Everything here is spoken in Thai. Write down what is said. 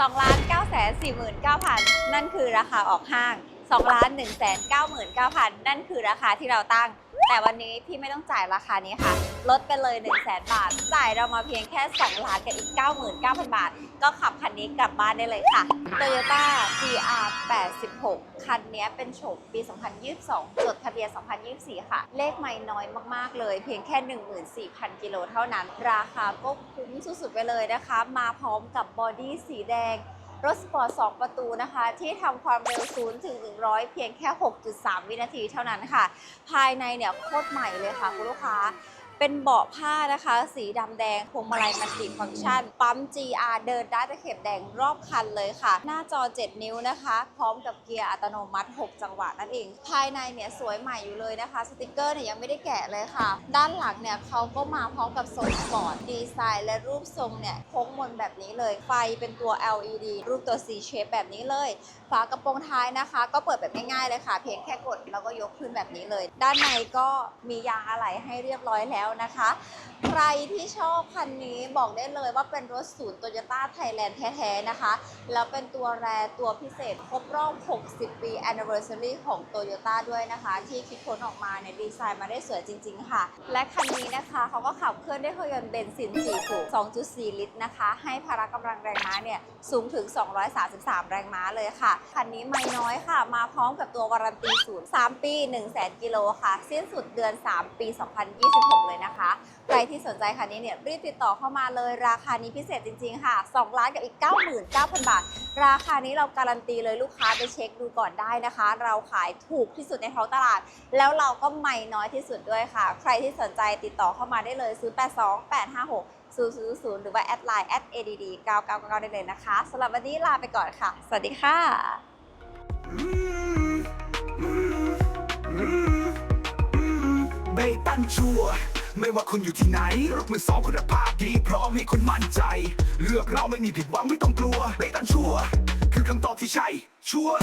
2ล้าน9 49,000 นั่นคือราคาออกห้าง 2 ล้าน 1 99,000 นั่นคือราคาที่เราตั้ง แต่วันนี้พี่ไม่ต้องจ่ายราคานี้ค่ะ ลดไปเลย 1 0 0 0 0แบาท จ่ายเรามาเพียงแค่ 2 ล้านกับอีก 99,000 บาท ก็ขับคันนี้กลับบ้านได้เลยค่ะ Toyota GR 86คันนี้เป็นโฉมปี 2022 จดทะเบียน 2024 ค่ะ เลขไม่น้อยมาก ๆ เลย เพียงแค่ 14,000 กิโลเท่านั้น ราคาก็คุ้มสุดๆไปเลยนะคะ มาพร้อมกับบอดี้สีแดง รถสปอร์ต 2 ประตูนะคะ ที่ทำความเร็ว 0 ถึง 100 เพียงแค่ 6.3 วินาทีเท่านั้นค่ะ ภายในเนี่ยโคตรใหม่เลยค่ะคุณลูกค้า เป็นเบาะผ้านะคะ สีดำแดงพวงมาลัยมัลติฟังก์ชัน ปั๊ม GR เดินได้ตะเข็บแดงรอบคันเลยค่ะ หน้าจอ 7 นิ้วนะคะ พร้อมกับเกียร์อัตโนมัติ 6 จังหวะนั่นเอง ภายในเนี่ยสวยใหม่อยู่เลยนะคะ สติกเกอร์เนี่ยยังไม่ได้แกะเลยค่ะ ด้านหลังเนี่ยเขาก็มาพร้อมกับทรงสปอร์ตดีไซน์ และรูปทรงเนี่ยโค้งมนแบบนี้เลย ไฟเป็นตัว LED รูปตัว C shape แบบนี้เลย ฝากระโปรงท้ายนะคะ ก็เปิดแบบง่ายๆเลยค่ะ เพียงแค่กดแล้วก็ยกขึ้นแบบนี้เลย ด้านในก็มียางอะไหล่ให้เรียบร้อยแล้วนะคะ ใครที่ชอบคันนี้บอกได้เลยว่าเป็นรถศูนย์โตโยต้าไทยแลนด์แท้ๆนะคะ แล้วเป็นตัวแรตัวพิเศษครบรอบ 60 ปี anniversary ของ Toyota ด้วยนะคะ ที่คิดค้นออกมาเนี่ยดีไซน์มาได้สวยจริง ๆ ค่ะ และคันนี้นะคะเขาก็ขับเคลื่อนด้วยเครื่องยนต์เบนซิน4สูบ2.4 ลิตรนะคะ ให้พละกำลังแรงม้าเนี่ยสูงถึง 233 แรงม้าเลยค่ะ คันนี้ไม่น้อยค่ะ มาพร้อมกับตัววารันตีศูนย์3ปี 1 0 0 0 0 0 กิโลค่ะ สิ้นสุดเดือน 3 ปี 2026 เลยนะคะ ใครที่สนใจคันนี้เนี่ยรีบติดต่อเข้ามาเลยราคานี้พิเศษจริงๆค่ะ 2 ล้านกับอีก 99,000 บาท ราคานี้เราการันตีเลยลูกค้าไปเช็คดูก่อนได้นะคะ เราขายถูกที่สุดในท้องตลาด แล้วเราก็ไม่น้อยที่สุดด้วยค่ะ ใครที่สนใจติดต่อเข้ามาได้เลย 082856 000หรือว่าแอดไลน์ add 999ได้เลยนะคะสำหรับวันนี้ลาไปก่อนค่ะ สวัสดีค่ะ ไม่ว่าคุณอยู่ที่ไหนรถมือสองคุณภาพดีพร้อมให้คุณมั่นใจ เลือกเราไม่มีผิดหวังไม่ต้องกลัวเบตันชัวคือคำตอบที่ใช่ชัวร์